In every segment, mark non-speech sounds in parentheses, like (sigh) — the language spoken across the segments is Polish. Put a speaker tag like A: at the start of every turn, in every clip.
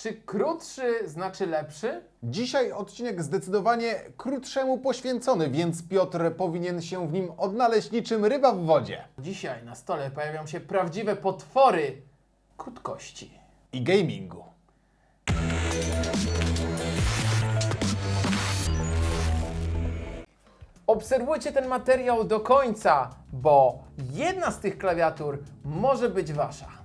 A: Czy krótszy znaczy lepszy?
B: Dzisiaj odcinek zdecydowanie krótszemu poświęcony, więc Piotr powinien się w nim odnaleźć niczym ryba w wodzie.
A: Dzisiaj na stole pojawią się prawdziwe potwory krótkości.
B: I gamingu.
A: Obserwujcie ten materiał do końca, bo jedna z tych klawiatur może być wasza.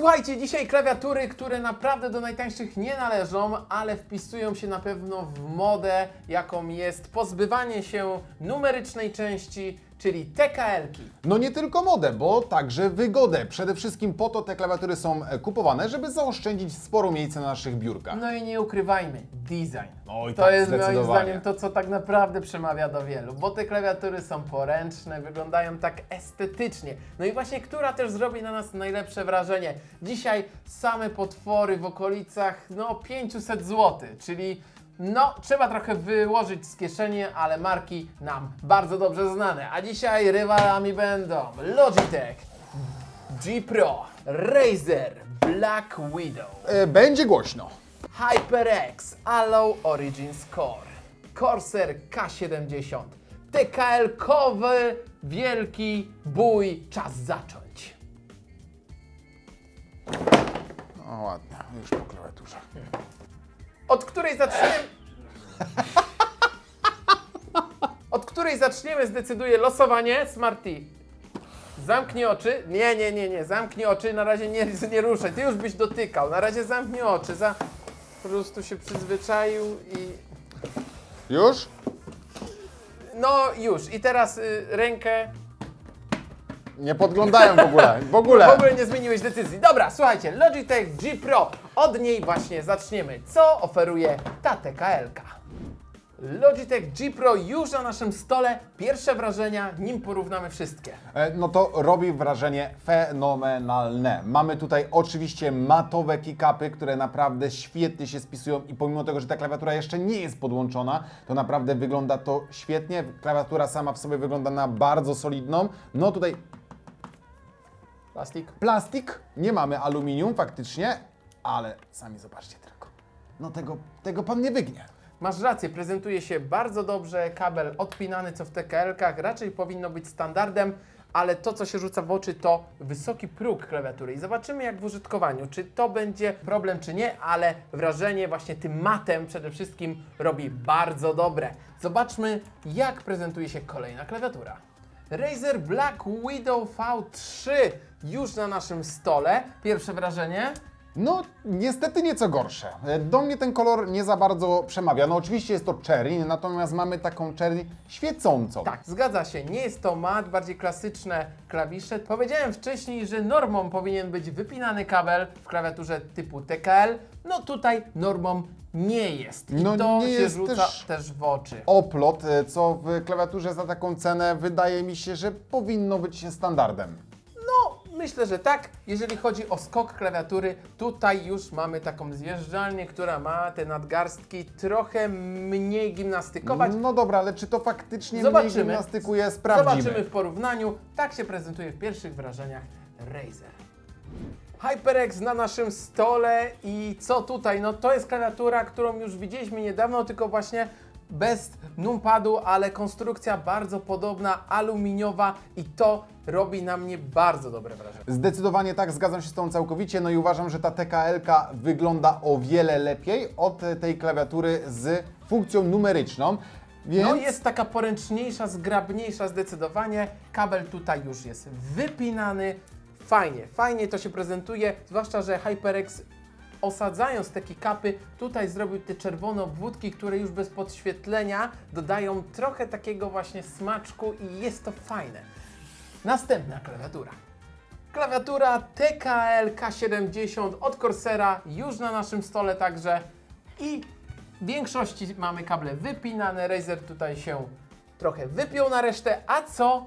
A: Słuchajcie, dzisiaj klawiatury, które naprawdę do najtańszych nie należą, ale wpisują się na pewno w modę, jaką jest pozbywanie się numerycznej części, czyli TKL-ki.
B: No nie tylko modę, bo także wygodę. Przede wszystkim po to te klawiatury są e, kupowane, żeby zaoszczędzić sporo miejsca na naszych biurkach.
A: No i nie ukrywajmy, design.
B: Oj,
A: to
B: tak,
A: jest moim zdaniem to, co tak naprawdę przemawia do wielu, bo te klawiatury są poręczne, wyglądają tak estetycznie. No i właśnie, która też zrobi na nas najlepsze wrażenie. Dzisiaj same potwory w okolicach no 500 zł, czyli no trzeba trochę wyłożyć z kieszeni, ale marki nam bardzo dobrze znane. A dzisiaj rywalami będą Logitech, G Pro, Razer, Black Widow.
B: E, Będzie głośno.
A: HyperX Allow Origins Core, Corsair K70, TKL-kowy wielki bój, czas zacząć.
B: O ładnie, już po klawiaturze.
A: Od której zaczniemy... (laughs) Od której zaczniemy zdecyduje losowanie Smarty. Zamknij oczy. Nie, nie, nie, nie. Zamknij oczy. Na razie nie, nie ruszaj. Ty już byś dotykał. Na razie zamknij oczy. Za... Po prostu się przyzwyczaił i...
B: Już?
A: No już. I teraz y, rękę.
B: Nie podglądają w ogóle. W ogóle.
A: W ogóle nie zmieniłeś decyzji. Dobra, słuchajcie, Logitech G Pro. Od niej właśnie zaczniemy. Co oferuje ta TKL-ka? Logitech G Pro już na naszym stole. Pierwsze wrażenia, nim porównamy wszystkie.
B: E, No to robi wrażenie fenomenalne. Mamy tutaj oczywiście matowe kickupy, które naprawdę świetnie się spisują i pomimo tego, że ta klawiatura jeszcze nie jest podłączona, to naprawdę wygląda to świetnie. Klawiatura sama w sobie wygląda na bardzo solidną. No tutaj
A: Plastik.
B: plastik, nie mamy aluminium faktycznie, ale sami zobaczcie tylko. No tego, tego pan nie wygnie.
A: Masz rację, prezentuje się bardzo dobrze. Kabel odpinany, co w TKL-kach raczej powinno być standardem, ale to, co się rzuca w oczy, to wysoki próg klawiatury. I zobaczymy, jak w użytkowaniu, czy to będzie problem, czy nie, ale wrażenie właśnie tym matem przede wszystkim robi bardzo dobre. Zobaczmy, jak prezentuje się kolejna klawiatura. Razer Black Widow V3 już na naszym stole. Pierwsze wrażenie?
B: No, niestety nieco gorsze. E, Do mnie ten kolor nie za bardzo przemawia. No oczywiście jest to cherry, natomiast mamy taką cherry świecącą.
A: Tak, zgadza się. Nie jest to mat, bardziej klasyczne klawisze. Powiedziałem wcześniej, że normą powinien być wypinany kabel w klawiaturze typu TKL. No tutaj normą nie jest. I
B: No
A: to
B: nie
A: się
B: jest
A: rzuca
B: też-
A: też... w oczy.
B: Oplot, e, co w klawiaturze za taką cenę wydaje mi się, że powinno być standardem.
A: No, myślę, że tak. Jeżeli chodzi o skok klawiatury, tutaj już mamy taką zjeżdżalnię, która ma te nadgarstki trochę mniej gimnastykować.
B: No dobra, ale czy to faktycznie
A: Zobaczymy.
B: mniej gimnastykuje? Sprawdzimy.
A: Zobaczymy w porównaniu. Tak się prezentuje w pierwszych wrażeniach Razer. HyperX na naszym stole i co tutaj? No to jest klawiatura, którą już widzieliśmy niedawno, tylko właśnie bez numpadu, ale konstrukcja bardzo podobna, aluminiowa i to robi na mnie bardzo dobre wrażenie.
B: Zdecydowanie tak, zgadzam się z tą całkowicie, no i uważam, że ta TKL-ka wygląda o wiele lepiej od tej klawiatury z funkcją numeryczną. Więc...
A: No jest taka poręczniejsza, zgrabniejsza zdecydowanie. Kabel tutaj już jest wypinany. Fajnie, fajnie to się prezentuje, zwłaszcza, że HyperX osadzając te kickupy, tutaj zrobił te czerwone obwódki, które już bez podświetlenia dodają trochę takiego właśnie smaczku i jest to fajne. Następna klawiatura. Klawiatura TKL K70 od Corsera już na naszym stole także i w większości mamy kable wypinane. Razer tutaj się trochę wypiął na resztę, a co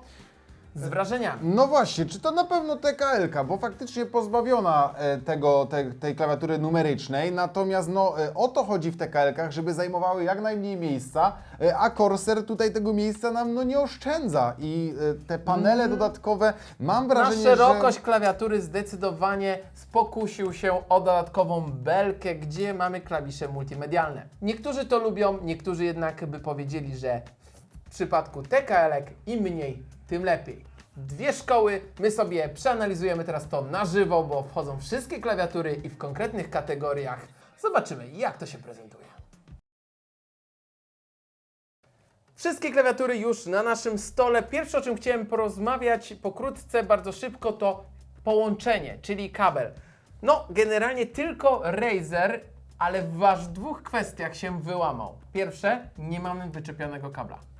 A: z wrażeniami.
B: No właśnie, czy to na pewno TKL-ka, bo faktycznie pozbawiona e, tego, te, tej klawiatury numerycznej, natomiast no, e, o to chodzi w TKL-kach, żeby zajmowały jak najmniej miejsca, e, a Corsair tutaj tego miejsca nam no, nie oszczędza i e, te panele dodatkowe, mam
A: Na
B: wrażenie,
A: szerokość klawiatury zdecydowanie spokusił się o dodatkową belkę, gdzie mamy klawisze multimedialne. Niektórzy to lubią, niektórzy jednak by powiedzieli, że w przypadku TKL-ek im mniej, tym lepiej. Dwie szkoły, my sobie przeanalizujemy teraz to na żywo, bo wchodzą wszystkie klawiatury i w konkretnych kategoriach. Zobaczymy, jak to się prezentuje. Wszystkie klawiatury już na naszym stole. Pierwsze, o czym chciałem porozmawiać pokrótce, bardzo szybko, to połączenie, czyli kabel. No, generalnie tylko Razer, ale w aż dwóch kwestiach się wyłamał. Pierwsze, nie mamy wyczepionego kabla.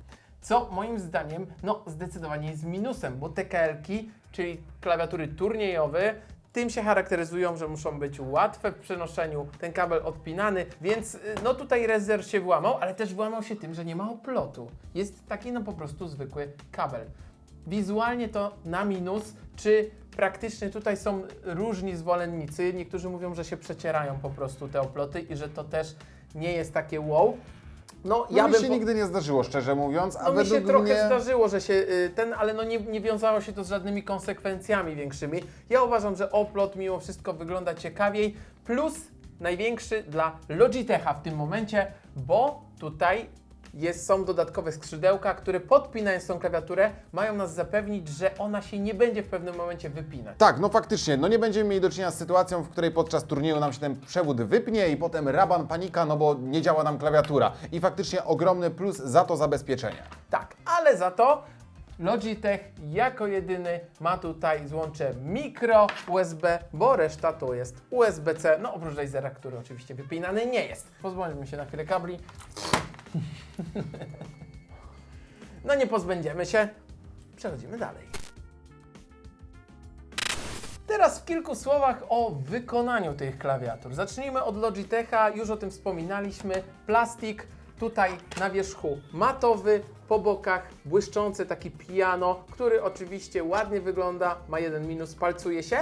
A: Co moim zdaniem, no zdecydowanie jest minusem, bo TKL-ki, czyli klawiatury turniejowe, tym się charakteryzują, że muszą być łatwe w przenoszeniu, ten kabel odpinany, więc y, no tutaj Razer się włamał, ale też włamał się tym, że nie ma oplotu. Jest taki no po prostu zwykły kabel. Wizualnie to na minus, czy praktycznie tutaj są różni zwolennicy. Niektórzy mówią, że się przecierają po prostu te oploty i że to też nie jest takie wow. No,
B: No
A: ja
B: mi
A: bym
B: się nigdy nie zdarzyło, szczerze mówiąc, a
A: no mi się trochę
B: mnie...
A: zdarzyło, że się y, ten, ale no nie, nie wiązało się to z żadnymi konsekwencjami większymi. Ja uważam, że Oplot mimo wszystko wygląda ciekawiej, plus największy dla Logitecha w tym momencie, bo tutaj jest, są dodatkowe skrzydełka, które podpinając tą klawiaturę mają nas zapewnić, że ona się nie będzie w pewnym momencie wypinać.
B: Tak, no faktycznie, no nie będziemy mieli do czynienia z sytuacją, w której podczas turnieju nam się ten przewód wypnie i potem raban panika, no bo nie działa nam klawiatura. I faktycznie ogromny plus za to zabezpieczenie.
A: Tak, ale za to Logitech jako jedyny ma tutaj złącze mikro USB, bo reszta to jest USB-C, no oprócz Razera, który oczywiście wypinany nie jest. Pozbądźmy się na chwilę kabli. No nie pozbędziemy się. Przechodzimy dalej. Teraz w kilku słowach o wykonaniu tych klawiatur. Zacznijmy od Logitecha, już o tym wspominaliśmy. Plastik, tutaj na wierzchu matowy, po bokach błyszczący taki piano, który oczywiście ładnie wygląda, ma jeden minus, palcuje się,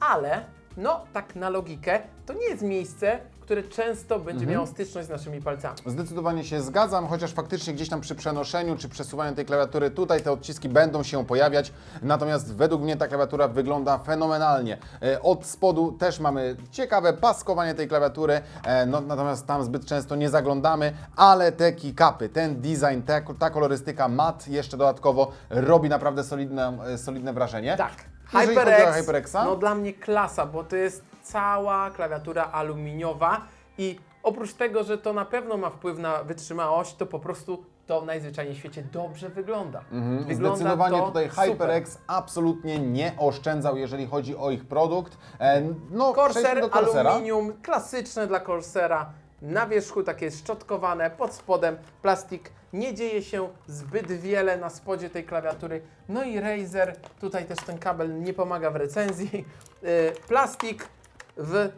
A: ale no tak na logikę, to nie jest miejsce, które często będzie miało styczność z naszymi palcami.
B: Zdecydowanie się zgadzam, chociaż faktycznie gdzieś tam przy przenoszeniu czy przesuwaniu tej klawiatury tutaj te odciski będą się pojawiać, natomiast według mnie ta klawiatura wygląda fenomenalnie. E, Od spodu też mamy ciekawe paskowanie tej klawiatury, e, no, natomiast tam zbyt często nie zaglądamy, ale te kickupy, ten design, ta, ta kolorystyka mat jeszcze dodatkowo robi naprawdę solidne, e, solidne wrażenie.
A: Tak. HyperX,
B: HyperXa?
A: no dla mnie klasa, bo to jest cała klawiatura aluminiowa i oprócz tego, że to na pewno ma wpływ na wytrzymałość, to po prostu to najzwyczajniej w świecie dobrze wygląda. Wygląda
B: Mhm. Zdecydowanie
A: to
B: tutaj
A: super.
B: HyperX absolutnie nie oszczędzał, jeżeli chodzi o ich produkt. E, No,
A: Corsair
B: do Corsera.
A: aluminium, klasyczne dla Corsera. Na wierzchu takie szczotkowane, pod spodem plastik. Nie dzieje się zbyt wiele na spodzie tej klawiatury. No i Razer, tutaj też ten kabel nie pomaga w recenzji. Yy, plastik w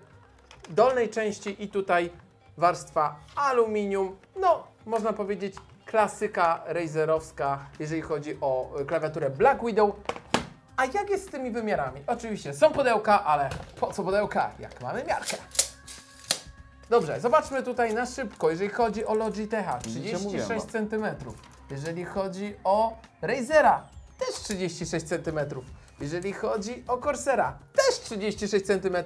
A: dolnej części i tutaj warstwa aluminium. No, można powiedzieć klasyka Razerowska, jeżeli chodzi o y, klawiaturę Black Widow. A jak jest z tymi wymiarami? Oczywiście są pudełka, ale po co pudełka, jak mamy miarkę? Dobrze, zobaczmy tutaj na szybko, jeżeli chodzi o Logitecha,
B: Widzicie,
A: 36
B: mówiłem
A: cm. Jeżeli chodzi o Razera, też 36 cm. Jeżeli chodzi o Corsera, też 36 cm.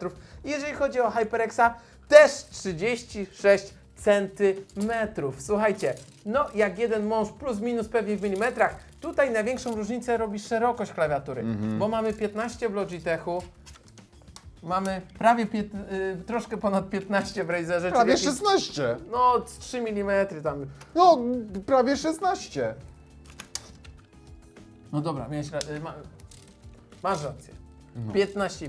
A: Jeżeli chodzi o HyperXa, też 36 centymetrów. Słuchajcie, no jak jeden mąż plus minus pewnie w milimetrach, tutaj największą różnicę robi szerokość klawiatury, bo mamy 15 w Logitechu, mamy prawie pięt, y, troszkę ponad 15 w Razerze, czyli
B: Prawie
A: jakieś-
B: 16.
A: no, z 3 mm tam.
B: No, prawie 16.
A: No dobra, miałeś ra- y, ma, masz rację. 15,5.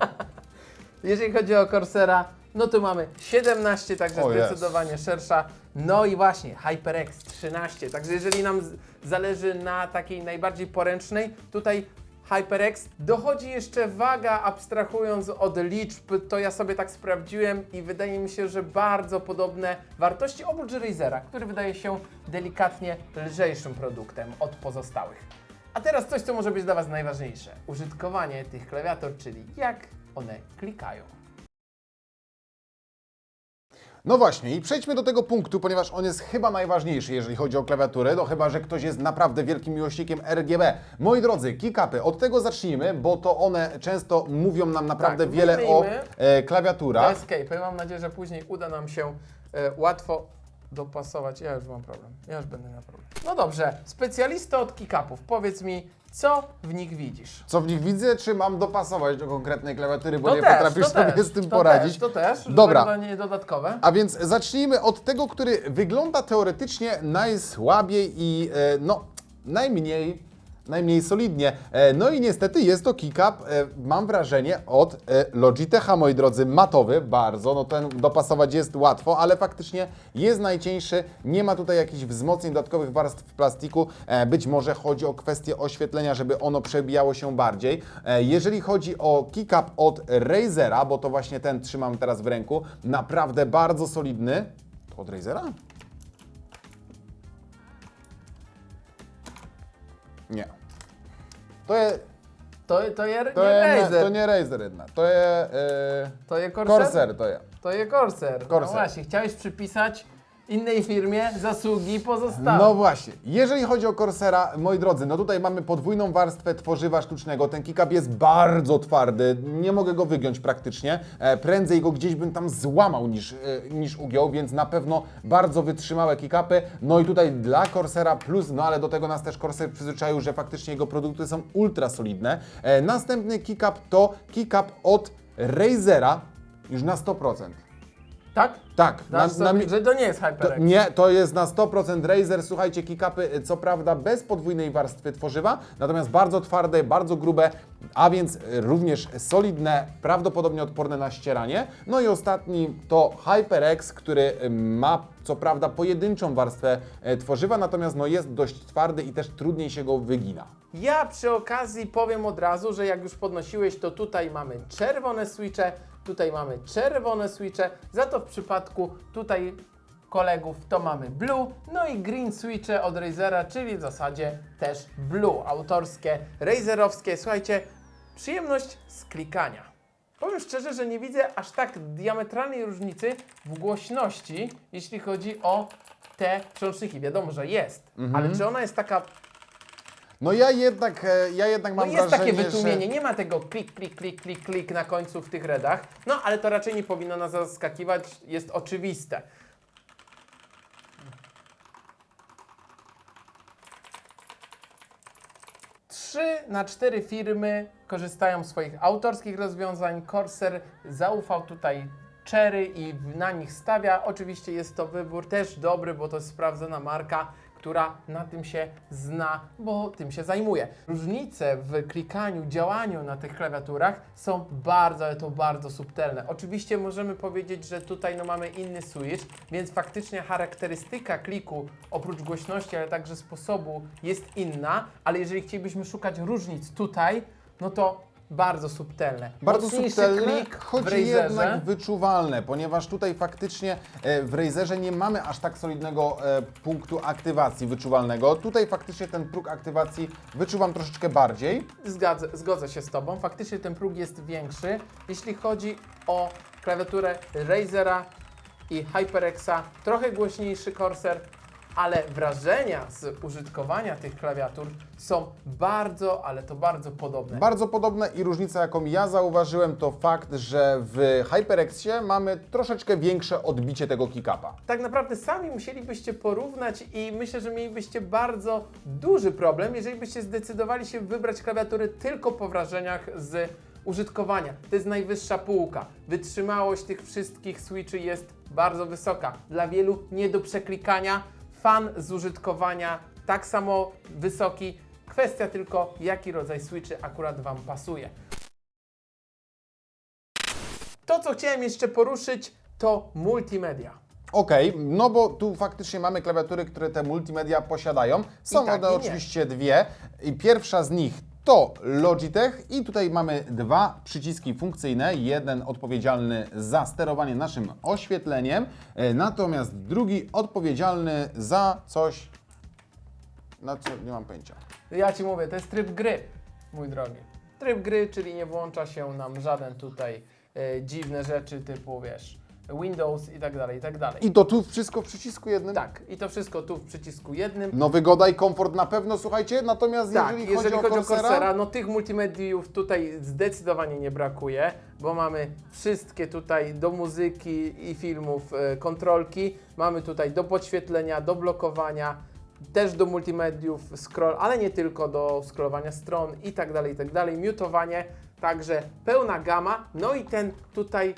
A: (laughs) Jeżeli chodzi o Corsera, no to mamy 17, także
B: O jest.
A: zdecydowanie szersza. No i właśnie HyperX 13, także jeżeli nam z- zależy na takiej najbardziej poręcznej, tutaj HyperX dochodzi jeszcze waga, abstrahując od liczb, to ja sobie tak sprawdziłem i wydaje mi się, że bardzo podobne wartości oprócz Razera, który wydaje się delikatnie lżejszym produktem od pozostałych. A teraz coś, co może być dla Was najważniejsze. Użytkowanie tych klawiatur, czyli jak one klikają.
B: No właśnie, i przejdźmy do tego punktu, ponieważ on jest chyba najważniejszy, jeżeli chodzi o klawiaturę, no chyba, że ktoś jest naprawdę wielkim miłośnikiem RGB. Moi drodzy, kickupy, od tego zacznijmy, bo to one często mówią nam naprawdę
A: Tak,
B: wiele o
A: wyjmijmy.
B: e, klawiaturach.
A: Escape. Mam nadzieję, że później uda nam się e, łatwo dopasować. Ja już mam problem. Ja już będę miał problem. No dobrze, specjalista od kick-upów. Powiedz mi, co w nich widzisz?
B: Co w nich widzę, czy mam dopasować do konkretnej klawiatury, bo
A: To
B: nie
A: też,
B: potrafisz
A: to
B: sobie
A: też,
B: z tym
A: to
B: poradzić.
A: Też, to też,
B: Dobra.
A: Dobra. dodatkowe.
B: A więc zacznijmy od tego, który wygląda teoretycznie najsłabiej i e, no, najmniej, najmniej solidnie. E, no i niestety jest to kick-up, e, mam wrażenie, od e, Logitecha, moi drodzy, matowy bardzo. No ten dopasować jest łatwo, ale faktycznie jest najcieńszy. Nie ma tutaj jakichś wzmocnień dodatkowych warstw plastiku. Być może chodzi o kwestię oświetlenia, żeby ono przebijało się bardziej. Jeżeli chodzi o kick-up od Razera, bo to właśnie ten trzymam teraz w ręku, naprawdę bardzo solidny. To od Razera? Nie. To jest.
A: To, to je,
B: To
A: nie
B: je,
A: Razer.
B: to nie Razer jedna. To jest. Yy,
A: To je Corsair?
B: Corsair to jest.
A: To je Corsair. No
B: Corsair.
A: właśnie, chciałeś przypisać innej firmie zasługi pozostałe.
B: No właśnie, jeżeli chodzi o Corsera, moi drodzy, no tutaj mamy podwójną warstwę tworzywa sztucznego. Ten kick-up jest bardzo twardy, nie mogę go wygiąć praktycznie. E, prędzej go gdzieś bym tam złamał niż, e, niż ugiął, więc na pewno bardzo wytrzymałe kick-upy. No i tutaj dla Corsera plus, no ale do tego nas też Corsair przyzwyczaił, że faktycznie jego produkty są ultra solidne. E, następny kick-up to kick-up od Razera, już na 100%.
A: Tak?
B: Tak,
A: Dasz
B: na, na,
A: sobie, że to nie jest
B: to,
A: HyperX.
B: nie, to jest na 100% Razer. Słuchajcie, kick-upy, co prawda bez podwójnej warstwy tworzywa, natomiast bardzo twarde, bardzo grube, a więc również solidne, prawdopodobnie odporne na ścieranie. No i ostatni to HyperX, który y, ma co prawda pojedynczą warstwę tworzywa, natomiast no jest dość twardy i też trudniej się go wygina.
A: Ja przy okazji powiem od razu, że jak już podnosiłeś, to tutaj mamy czerwone switche, tutaj mamy czerwone switche, za to w przypadku tutaj kolegów to mamy blue, no i green switche od Razera, czyli w zasadzie też blue, autorskie, razerowskie. Słuchajcie, przyjemność z klikania. Powiem szczerze, że nie widzę aż tak diametralnej różnicy w głośności, jeśli chodzi o te przełączniki. Wiadomo, że jest, ale czy ona jest taka
B: No ja jednak, e, ja jednak
A: no
B: mam
A: jest
B: wrażenie,
A: takie wytłumienie,
B: że...
A: nie ma tego klik, klik, klik, klik, klik na końcu w tych redach. No ale to raczej nie powinno nas zaskakiwać, jest oczywiste. Trzy na cztery firmy korzystają z swoich autorskich rozwiązań. Corsair zaufał tutaj Cherry i na nich stawia. Oczywiście jest to wybór też dobry, bo to jest sprawdzona marka, która na tym się zna, bo tym się zajmuje. Różnice w klikaniu, działaniu na tych klawiaturach są bardzo, ale to bardzo subtelne. Oczywiście możemy powiedzieć, że tutaj no mamy inny switch, więc faktycznie charakterystyka kliku oprócz głośności, ale także sposobu jest inna, ale jeżeli chcielibyśmy szukać różnic tutaj, no to bardzo subtelne.
B: Bardzo
A: Mocniejszy
B: subtelne,
A: klik w
B: choć
A: Razerze.
B: jednak wyczuwalne, ponieważ tutaj faktycznie e, w Razerze nie mamy aż tak solidnego e, punktu aktywacji wyczuwalnego. Tutaj faktycznie ten próg aktywacji wyczuwam troszeczkę bardziej.
A: Zgadzę, zgodzę się z Tobą. Faktycznie ten próg jest większy. Jeśli chodzi o klawiaturę Razera i HyperXa, trochę głośniejszy Corsair, ale wrażenia z użytkowania tych klawiatur są bardzo, ale to bardzo podobne.
B: Bardzo podobne i różnica, jaką ja zauważyłem, to fakt, że w HyperXie mamy troszeczkę większe odbicie tego kick-upa.
A: tak naprawdę sami musielibyście porównać i myślę, że mielibyście bardzo duży problem, jeżeli byście zdecydowali się wybrać klawiatury tylko po wrażeniach z użytkowania. To jest najwyższa półka. Wytrzymałość tych wszystkich switchy jest bardzo wysoka. Dla wielu nie do przeklikania. Fan z użytkowania tak samo wysoki. Kwestia tylko, jaki rodzaj switchy akurat Wam pasuje. To, co chciałem jeszcze poruszyć, to multimedia.
B: Okej, no bo tu faktycznie mamy klawiatury, które te multimedia posiadają. Są
A: I tak,
B: one
A: i nie.
B: oczywiście dwie. I pierwsza z nich to Logitech i tutaj mamy dwa przyciski funkcyjne. Jeden odpowiedzialny za sterowanie naszym oświetleniem, e, natomiast drugi odpowiedzialny za coś, na co nie mam pojęcia.
A: Ja Ci mówię, to jest tryb gry, mój drogi. Tryb gry, czyli nie włącza się nam żaden tutaj e, dziwne rzeczy typu, wiesz, Windows i tak dalej, i tak dalej.
B: I to tu wszystko w przycisku jednym?
A: Tak, i to wszystko tu w przycisku jednym.
B: No wygoda i komfort na pewno, słuchajcie, natomiast
A: Tak,
B: jeżeli, chodzi, o Corsera,
A: Corsera, no tych multimediów tutaj zdecydowanie nie brakuje, bo mamy wszystkie tutaj do muzyki i filmów e, kontrolki, mamy tutaj do podświetlenia, do blokowania, też do multimediów scroll, ale nie tylko do scrollowania stron i tak dalej, i tak dalej, mutowanie, także pełna gama, no i ten tutaj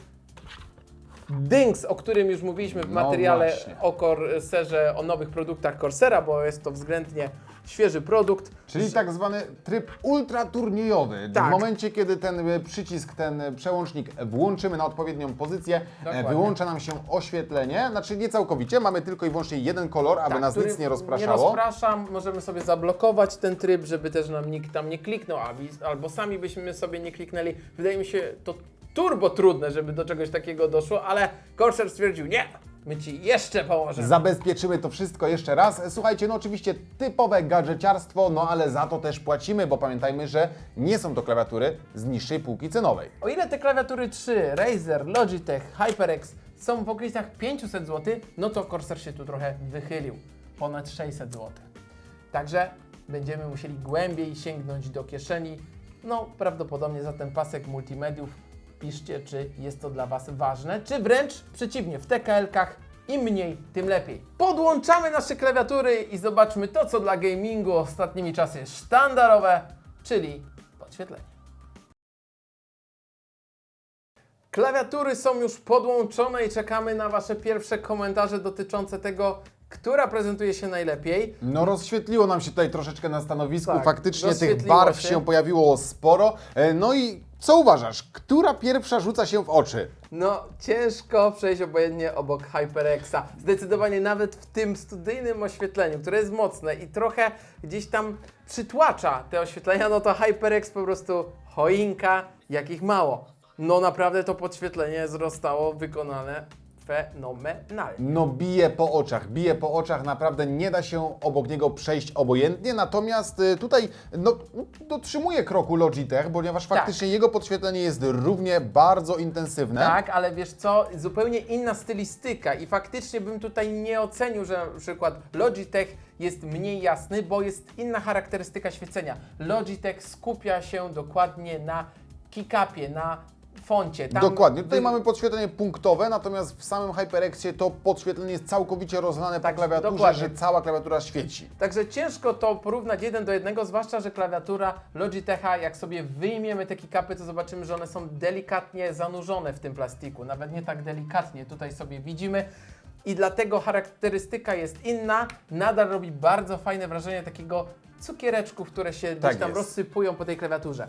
A: Dings, o którym już mówiliśmy w
B: No
A: materiale
B: właśnie.
A: o Corserze, o nowych produktach Corsera, bo jest to względnie świeży produkt.
B: Czyli tak zwany tryb ultraturniejowy.
A: Tak.
B: W momencie, kiedy ten e, przycisk, ten e, przełącznik włączymy na odpowiednią pozycję, e,
A: Dokładnie.
B: wyłącza nam się oświetlenie, znaczy nie całkowicie, mamy tylko i wyłącznie jeden kolor, aby
A: Tak,
B: nas
A: który
B: nic nie
A: Nie
B: rozpraszało.
A: rozpraszam, możemy sobie zablokować ten tryb, żeby też nam nikt tam nie kliknął, a- albo sami byśmy sobie nie kliknęli. Wydaje mi się to turbo trudne, żeby do czegoś takiego doszło, ale Corsair stwierdził, nie, my ci jeszcze pomożemy.
B: Zabezpieczymy to wszystko jeszcze raz. Słuchajcie, no oczywiście typowe gadżeciarstwo, no ale za to też płacimy, bo pamiętajmy, że nie są to klawiatury z niższej półki cenowej.
A: O ile te klawiatury 3, Razer, Logitech, HyperX są w okolicach 500 zł, no to Corsair się tu trochę wychylił. Ponad 600 zł. Także będziemy musieli głębiej sięgnąć do kieszeni. No, prawdopodobnie za ten pasek multimediów. Piszcie, czy jest to dla Was ważne, czy wręcz przeciwnie, w TKL-kach im mniej, tym lepiej. Podłączamy nasze klawiatury i zobaczmy to, co dla gamingu ostatnimi czasy jest sztandarowe, czyli podświetlenie. Klawiatury są już podłączone i czekamy na Wasze pierwsze komentarze dotyczące tego, która prezentuje się najlepiej.
B: No rozświetliło nam się tutaj troszeczkę na stanowisku,
A: Tak,
B: faktycznie tych
A: rozświetliło
B: barw
A: się.
B: się pojawiło sporo. E, No i co uważasz, która pierwsza rzuca się w oczy?
A: No, ciężko przejść obojętnie obok HyperXa. Zdecydowanie nawet w tym studyjnym oświetleniu, które jest mocne i trochę gdzieś tam przytłacza te oświetlenia, no to HyperX po prostu choinka, jakich mało. No naprawdę to podświetlenie zostało wykonane fenomenalnie.
B: No bije po oczach, bije po oczach, naprawdę nie da się obok niego przejść obojętnie, natomiast y, tutaj no, dotrzymuje kroku Logitech, ponieważ
A: Tak.
B: faktycznie jego podświetlenie jest równie bardzo intensywne.
A: Tak, ale wiesz co, zupełnie inna stylistyka i faktycznie bym tutaj nie ocenił, że na przykład Logitech jest mniej jasny, bo jest inna charakterystyka świecenia. Logitech skupia się dokładnie na kickupie, na foncie. Tam
B: Dokładnie, tutaj
A: wy-
B: mamy podświetlenie punktowe, natomiast w samym HyperXie to podświetlenie jest całkowicie rozlane
A: Tak,
B: po klawiaturze,
A: dokładnie.
B: że cała klawiatura świeci.
A: Także ciężko to porównać jeden do jednego, zwłaszcza, że klawiatura Logitecha, jak sobie wyjmiemy te kickupy, to zobaczymy, że one są delikatnie zanurzone w tym plastiku. Nawet nie tak delikatnie, tutaj sobie widzimy. I dlatego charakterystyka jest inna. Nadal robi bardzo fajne wrażenie takiego cukiereczków, które się gdzieś
B: Tak
A: tam
B: jest.
A: rozsypują po tej klawiaturze.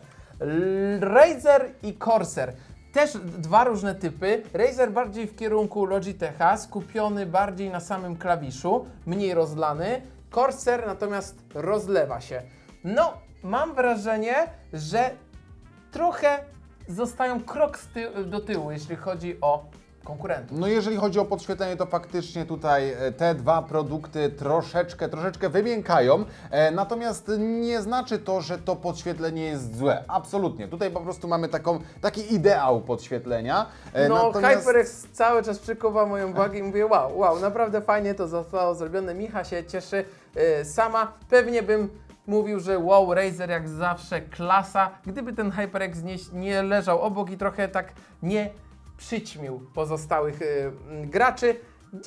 A: Razer i Corsair. Też dwa różne typy. Razer bardziej w kierunku Logitecha, skupiony bardziej na samym klawiszu, mniej rozlany. Corsair natomiast rozlewa się. No, mam wrażenie, że trochę zostają krok do tyłu, jeśli chodzi o konkurentów.
B: No jeżeli chodzi o podświetlenie, to faktycznie tutaj e, te dwa produkty troszeczkę, troszeczkę wymiękają, e, natomiast nie znaczy to, że to podświetlenie jest złe. Absolutnie. Tutaj po prostu mamy taką, taki ideał podświetlenia. e,
A: No,
B: natomiast-
A: HyperX cały czas przykuwa moją uwagę i mówię, wow, wow, naprawdę fajnie to zostało zrobione. Micha się cieszy sama. Pewnie bym mówił, że wow, Razer jak zawsze klasa, gdyby ten HyperX nie, nie leżał obok i trochę tak nie przyćmił pozostałych y, m, graczy.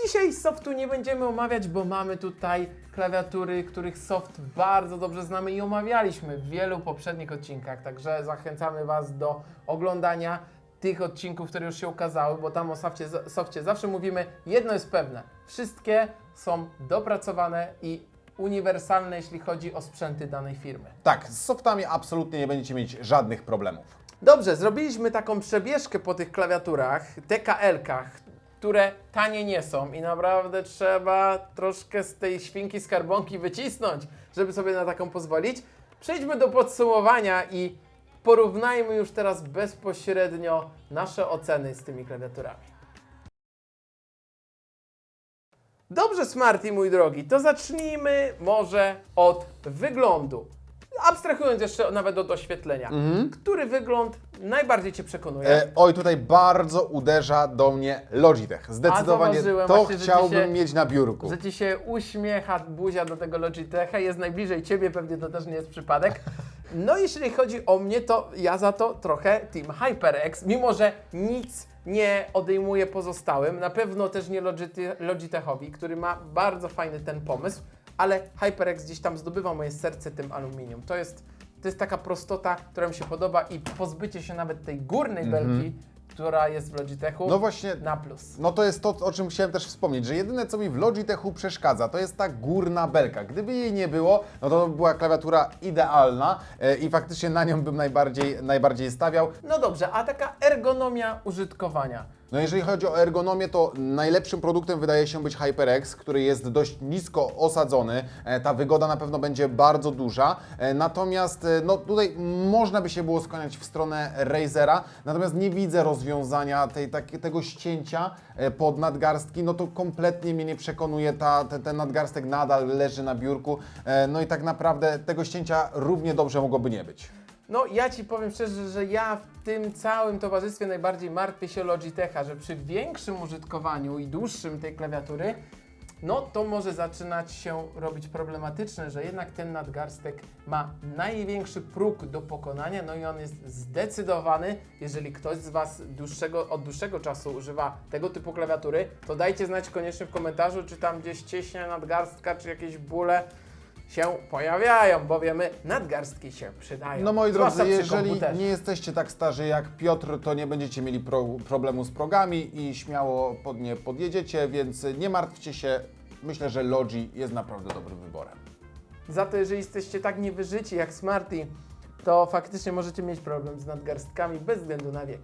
A: Dzisiaj softu nie będziemy omawiać, bo mamy tutaj klawiatury, których soft bardzo dobrze znamy i omawialiśmy w wielu poprzednich odcinkach, także zachęcamy Was do oglądania tych odcinków, które już się ukazały, bo tam o softie, softie zawsze mówimy, jedno jest pewne, wszystkie są dopracowane i uniwersalne, jeśli chodzi o sprzęty danej firmy.
B: Tak, z softami absolutnie nie będziecie mieć żadnych problemów.
A: Dobrze, zrobiliśmy taką przebieżkę po tych klawiaturach, TKL-kach, które tanie nie są i naprawdę trzeba troszkę z tej świnki skarbonki wycisnąć, żeby sobie na taką pozwolić. Przejdźmy do podsumowania i porównajmy już teraz bezpośrednio nasze oceny z tymi klawiaturami. Dobrze, Smarty, mój drogi, to zacznijmy może od wyglądu. Abstrahując jeszcze nawet od oświetlenia, który wygląd najbardziej Cię przekonuje?
B: Mhm. E, oj, tutaj bardzo uderza do mnie Logitech. Zdecydowanie
A: zauważyłem
B: to
A: właśnie, że
B: chciałbym
A: dzisiaj-
B: mieć na biurku.
A: Że Ci się uśmiecha buzia do tego Logitecha, jest najbliżej Ciebie, pewnie to też nie jest przypadek. No jeśli chodzi o mnie, to ja za to trochę Team HyperX, mimo że nic nie odejmuje pozostałym, na pewno też nie Logite- Logitechowi, który ma bardzo fajny ten pomysł, ale HyperX gdzieś tam zdobywa moje serce tym aluminium. To jest, to jest taka prostota, która mi się podoba i pozbycie się nawet tej górnej belki, która jest w Logitechu,
B: Mhm. No właśnie,
A: na plus.
B: No to jest to, o czym chciałem też wspomnieć, że jedyne co mi w Logitechu przeszkadza, to jest ta górna belka. Gdyby jej nie było, no to była klawiatura idealna e, i faktycznie na nią bym najbardziej, najbardziej stawiał.
A: No dobrze, a taka ergonomia użytkowania.
B: No jeżeli chodzi o ergonomię, to najlepszym produktem wydaje się być HyperX, który jest dość nisko osadzony. E, Ta wygoda na pewno będzie bardzo duża. E, Natomiast e, no, tutaj można by się było skłaniać w stronę Razera, natomiast nie widzę rozwiązania tej, tak, tego ścięcia pod nadgarstki. No to kompletnie mnie nie przekonuje. Ta, ten, ten nadgarstek nadal leży na biurku. No i tak naprawdę tego ścięcia równie dobrze mogłoby nie być.
A: No ja Ci powiem szczerze, że ja w tym całym towarzystwie najbardziej martwię się Logitecha, że przy większym użytkowaniu i dłuższym tej klawiatury, no to może zaczynać się robić problematyczne, że jednak ten nadgarstek ma największy próg do pokonania, no i on jest zdecydowany. Jeżeli ktoś z Was dłuższego, od dłuższego czasu używa tego typu klawiatury, to dajcie znać koniecznie w komentarzu, czy tam gdzieś cieśnia nadgarstka, czy jakieś bóle się pojawiają, bo wiemy, nadgarstki się przydają.
B: No moi
A: Zwłaszcza
B: drodzy,
A: przy
B: jeżeli
A: komputerze.
B: nie jesteście tak starzy jak Piotr, to nie będziecie mieli pro, problemu z progami i śmiało pod nie podjedziecie, więc nie martwcie się. Myślę, że Logi jest naprawdę dobrym wyborem.
A: Za to, jeżeli jesteście tak niewyżyci jak Smarty, to faktycznie możecie mieć problem z nadgarstkami bez względu na wiek.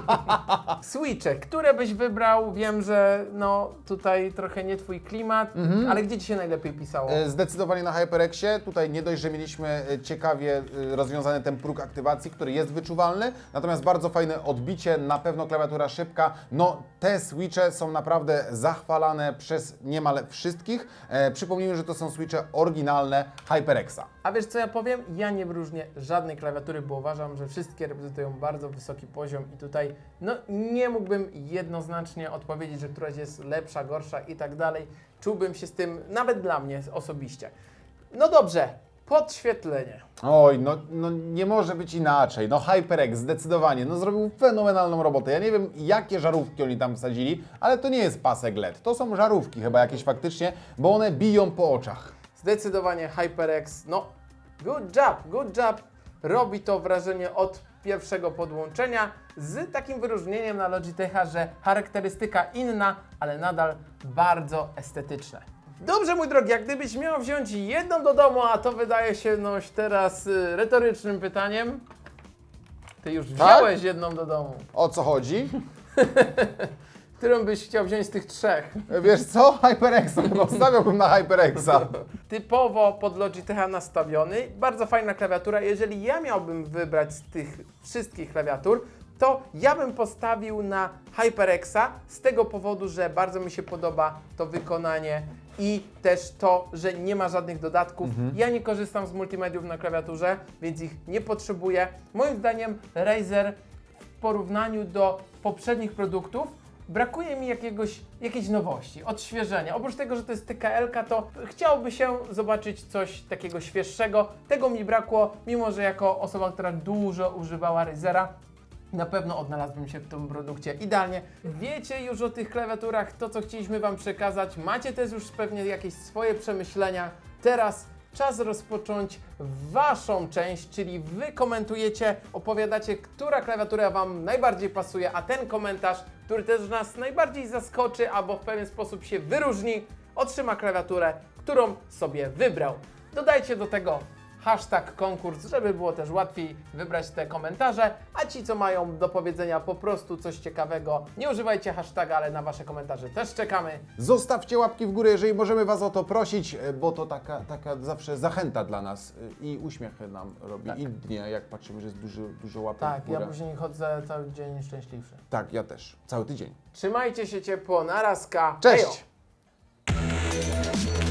A: (laughs) Switche, które byś wybrał? Wiem, że no tutaj trochę nie twój klimat, ale gdzie ci się najlepiej pisało?
B: E, Zdecydowanie na HyperXie. Tutaj nie dość, że mieliśmy e, ciekawie e, rozwiązany ten próg aktywacji, który jest wyczuwalny, natomiast bardzo fajne odbicie, na pewno klawiatura szybka. No te switche są naprawdę zachwalane przez niemal wszystkich. E, przypomnijmy, że to są switche oryginalne HyperXa.
A: A wiesz co ja powiem? Ja nie wyróżnię żadnej klawiatury, bo uważam, że wszystkie reprezentują bardzo wysoki poziom i tutaj no nie mógłbym jednoznacznie odpowiedzieć, że któraś jest lepsza, gorsza i tak dalej. Czułbym się z tym, nawet dla mnie osobiście. No dobrze, podświetlenie.
B: Oj, no, no nie może być inaczej. No HyperX zdecydowanie, no zrobił fenomenalną robotę. Ja nie wiem, jakie żarówki oni tam wsadzili, ale to nie jest pasek LED. To są żarówki chyba jakieś faktycznie, bo one biją po oczach.
A: Zdecydowanie HyperX, no good job, good job. Robi to wrażenie od pierwszego podłączenia z takim wyróżnieniem na Logitecha, że charakterystyka inna, ale nadal bardzo estetyczne. Dobrze, mój drogi, jak gdybyś miał wziąć jedną do domu, a to wydaje się noś teraz y, retorycznym pytaniem. Ty już wziąłeś jedną do domu.
B: O co chodzi? (laughs)
A: Którą byś chciał wziąć z tych trzech?
B: Wiesz co? HyperXa, no stawiałbym na HyperXa.
A: typowo pod Logitecha nastawiony. Bardzo fajna klawiatura. Jeżeli ja miałbym wybrać z tych wszystkich klawiatur, to ja bym postawił na HyperXa z tego powodu, że bardzo mi się podoba to wykonanie i też to, że nie ma żadnych dodatków. Ja nie korzystam z multimediów na klawiaturze, więc ich nie potrzebuję. Moim zdaniem Razer w porównaniu do poprzednich produktów brakuje mi jakiegoś, jakiejś nowości, odświeżenia. Oprócz tego, że to jest TKL, to chciałoby się zobaczyć coś takiego świeższego. Tego mi brakło, mimo że jako osoba, która dużo używała Razera, na pewno odnalazłbym się w tym produkcie idealnie. Wiecie już o tych klawiaturach, to co chcieliśmy Wam przekazać. Macie też już pewnie jakieś swoje przemyślenia. Teraz czas rozpocząć Waszą część, czyli Wy komentujecie, opowiadacie, która klawiatura Wam najbardziej pasuje, a ten komentarz, który też nas najbardziej zaskoczy albo w pewien sposób się wyróżni, otrzyma klawiaturę, którą sobie wybrał. Dodajcie do tego hashtag konkurs, żeby było też łatwiej wybrać te komentarze, a ci, co mają do powiedzenia po prostu coś ciekawego, nie używajcie hashtaga, ale na Wasze komentarze też czekamy.
B: Zostawcie łapki w górę, jeżeli możemy Was o to prosić, e, bo to taka, taka zawsze zachęta dla nas e, i uśmiechy nam robi i dnie, jak patrzymy, że jest dużo, dużo łapek
A: Tak,
B: w górę.
A: ja później chodzę cały dzień szczęśliwszy.
B: Tak, ja też. Cały tydzień.
A: Trzymajcie się ciepło, narazka.
B: Cześć!
A: Hejo.